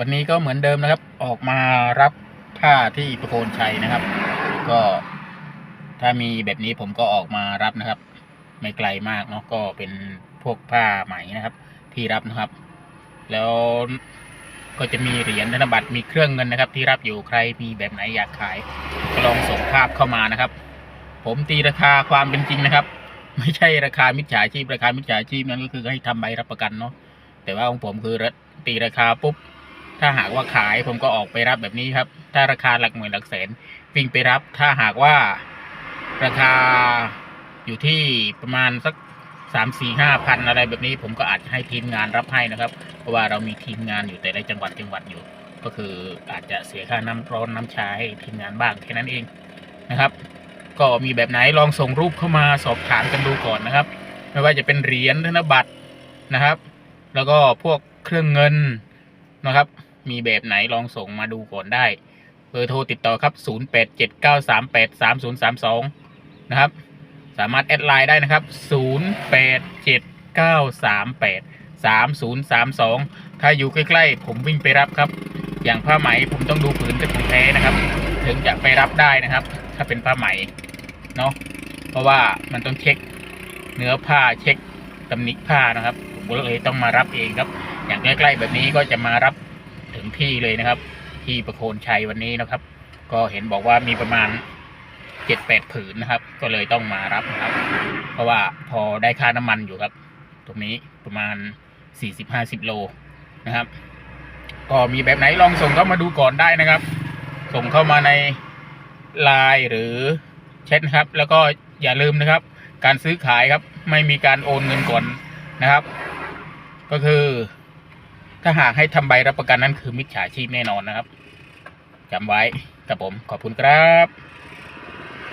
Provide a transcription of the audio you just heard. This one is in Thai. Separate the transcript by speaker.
Speaker 1: วันนี้ก็เหมือนเดิมนะครับ ออกมารับผ้าที่ประโคนชัยนะครับ ก็ถ้ามีแบบนี้ผมก็ออกมารับนะครับ ไม่ไกลมากเนาะก็เป็นพวกผ้าไหมนะครับ ที่รับนะครับ แล้วก็จะมีเหรียญธนบัตรมีเครื่องเงินนะครับ ที่รับอยู่ใครมีแบบไหนอยากขายก็ลองส่งภาพเข้ามานะครับ ผมตีราคาความเป็นจริงนะครับ ไม่ใช่ราคามิจฉาชีพราคามิจฉาชีพนั้นก็คือให้ทำใบรับประกันเนาะแต่ว่าของผมคือตีราคาปุ๊บ ถ้าหากว่าขายผมก็ออกไปรับแบบนี้ครับ ถ้าราคาหลักหมื่นหลักแสนวิ่งไปรับ ถ้าหากว่าราคาอยู่ที่ประมาณสักสามสี่ห้าพันอะไรแบบนี้ ผมก็อาจจะให้ทีมงานรับให้นะครับ เพราะว่าเรามีทีมงานอยู่แต่ละจังหวัดจังหวัดอยู่ ก็คืออาจจะเสียค่าน้ำร้อนน้ำชาให้ทีมงานบ้างแค่นั้นเองนะครับ ก็มีแบบไหนลองส่งรูปเข้ามาสอบถามกันดูก่อนนะครับ ไม่ว่าจะเป็นเหรียญธนบัตรนะครับ แล้วก็พวกเครื่องเงินนะครับ มีแบบไหนลองส่งมาดูก่อนได้ เบอร์โทรติดต่อครับ 0879383032 นะครับ สามารถแอดไลน์ได้นะครับ 0879383032 ถ้าอยู่ใกล้ๆ ผมวิ่งไปรับครับ อย่างผ้าไหมผมต้องดูผืนเป็นของแท้นะครับ ถึงจะไปรับได้นะครับ ถ้าเป็นผ้าไหม เนาะ เพราะว่ามันต้องเช็คเนื้อผ้าเช็คตำหนิผ้านะครับ ผมก็เลยต้องมารับเองครับ อย่างใกล้ๆแบบนี้ก็จะมารับ ถึงที่เลยนะครับ ที่ประโคนชัยวันนี้นะครับ ก็เห็นบอกว่ามีประมาณเจ็ดแปดผืนนะครับ ก็เลยต้องมารับนะครับ เพราะว่าพอได้ค่าน้ำมันอยู่ครับ ตรงนี้ประมาณสี่สิบห้าสิบโลนะครับ ก็มีแบบไหนลองส่งเข้ามาดูก่อนได้นะครับ ส่งเข้ามาในไลน์หรือแชทนะครับ แล้วก็อย่าลืมนะครับ การซื้อขายครับ ไม่มีการโอนเงินก่อนนะครับ ก็คือ ถ้าหากให้ทำใบรับประกันนั้นคือมิจฉาชีพแน่นอนนะครับจำไว้ครับผมขอบคุณครับ